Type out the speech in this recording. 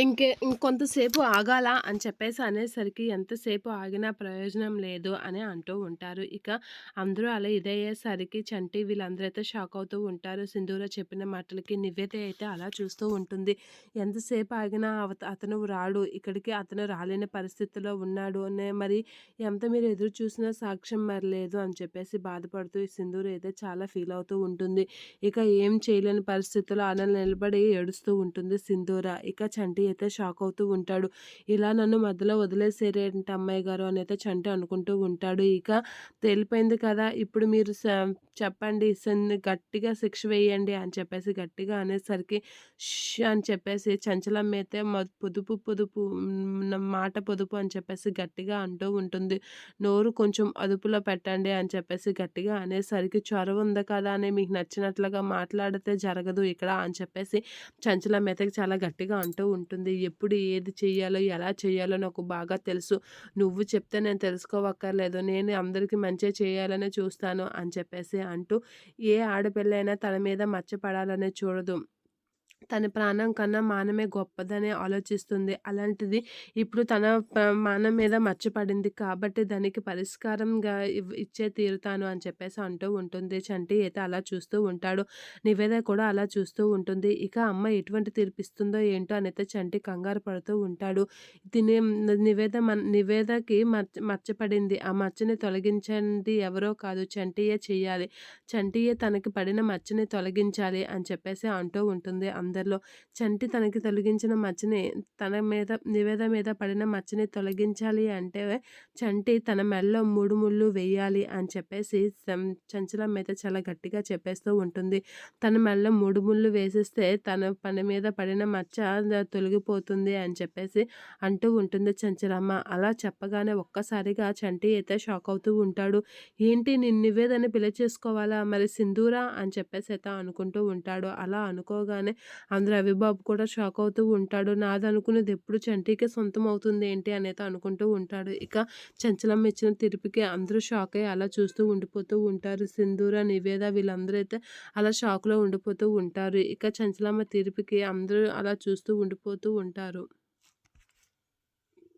ఇంకే ఇంకొంతసేపు ఆగాల అని చెప్పేసి అనేసరికి ఎంతసేపు ఆగినా ప్రయోజనం లేదు అని అంటూ ఉంటారు. ఇక అందరూ అలా ఇదయ్యేసరికి చంటి వీళ్ళందరూ అయితే షాక్ అవుతూ ఉంటారు. సింధూర చెప్పిన మాటలకి నివేద అయితే అలా చూస్తూ ఉంటుంది. ఎంతసేపు ఆగినా అవత అతను రాడు. ఇక్కడికి అతను రాలేని పరిస్థితిలో ఉన్నాడు అనే మరి ఎంత మీరు ఎదురు చూసినా సాక్ష్యం మరి లేదు అని చెప్పేసి బాధపడుతూ ఈ సింధూర అయితే చాలా ఫీల్ అవుతూ ఉంటుంది. ఇక ఏం చేయలేని పరిస్థితుల్లో అలా నిలబడి ఏడుస్తూ ఉంటుంది సింధూర. ఇక చంటి అయితే షాక్ అవుతూ ఉంటాడు. ఇలా నన్ను మధ్యలో వదిలేసేరేంటి అమ్మాయి గారు అని అయితే చంటి అనుకుంటూ ఉంటాడు. ఇక తేలిపోయింది కదా ఇప్పుడు మీరు చెప్పండి గట్టిగా శిక్ష వేయండి అని చెప్పేసి గట్టిగా అనేసరికి అని చెప్పేసి చంచలమ్మ అయితే పొదుపు పొదుపు మాట పొదుపు అని చెప్పేసి గట్టిగా అంటూ ఉంటుంది. నోరు కొంచెం అదుపులో పెట్టండి అని చెప్పేసి గట్టిగా అనేసరికి చొరవ ఉంది కదా అని మీకు నచ్చినట్లుగా మాట్లాడితే జరగదు ఇక్కడ అని చెప్పేసి చంచలమ్మ అయితే చాలా గట్టిగా అంటూ ఉంటుంది. ఎప్పుడు ఏది చేయాలో ఎలా చేయాలో నాకు బాగా తెలుసు. నువ్వు చెప్తే నేను తెలుసుకోవక్కర్లేదు. నేను అందరికీ మంచిగా చేయాలని చూస్తాను అని చెప్పేసి అంటూ ఏ ఆడపిల్లైనా తన మీద మచ్చపడాలనే చూడదు. తన ప్రాణం కన్నా మానమే గొప్పదని ఆలోచిస్తుంది. అలాంటిది ఇప్పుడు తన మానం మీద మర్చిపడింది కాబట్టి దానికి పరిష్కారంగా ఇచ్చే తీరుతాను అని చెప్పేసి అంటూ ఉంటుంది. చంటి అయితే అలా చూస్తూ ఉంటాడు. నివేద కూడా అలా చూస్తూ ఉంటుంది. ఇక అమ్మ ఎటువంటి తీర్పిస్తుందో ఏంటో అయితే చంటి కంగారు పడుతూ ఉంటాడు. దీని నివేద నివేదకి మర్చ మర్చపడింది ఆ మచ్చని తొలగించండి ఎవరో కాదు చంటియే చెయ్యాలి. చంటియే తనకి పడిన మచ్చని తొలగించాలి అని చెప్పేసి అంటూ ఉంటుంది. మెదడులో చంటి తనకి తొలగించిన మచ్చని తన మీద నివేద మీద పడిన మచ్చని తొలగించాలి అంటే చంటి తన మెడలో మూడు ముళ్ళు వేయాలి అని చెప్పేసి చంచలం మీద చాలా గట్టిగా చెప్పేస్తూ ఉంటుంది. తన మెల్ల మూడు ముళ్ళు వేసేస్తే తన పని మీద పడిన మచ్చ తొలగిపోతుంది అని చెప్పేసి అంటూ ఉంటుంది చంచలమ్మ. అలా చెప్పగానే ఒక్కసారిగా చంటి అయితే షాక్ అవుతూ ఉంటాడు. ఏంటి నేను నివేదని పిల్ల చేసుకోవాలా? మరి సింధూరా? అని చెప్పేసి అయితే అనుకుంటూ ఉంటాడు. అలా అనుకోగానే అందరూ రవిబాబు కూడా షాక్ అవుతూ ఉంటాడు. నాది ఎప్పుడు చంటికే సొంతం అవుతుంది ఏంటి అనేది అనుకుంటూ ఉంటాడు. ఇక చంచలమ్మ ఇచ్చిన తిరుపుకి అందరూ షాక్ అయ్యి అలా చూస్తూ ఉండిపోతూ ఉంటారు. సింధూర నివేద వీళ్ళందరూ అయితే అలా షాక్లో ఉండిపోతూ ఉంటారు. ఇక చంచలమ్మ తిరుపుకి అందరూ అలా చూస్తూ ఉండిపోతూ ఉంటారు.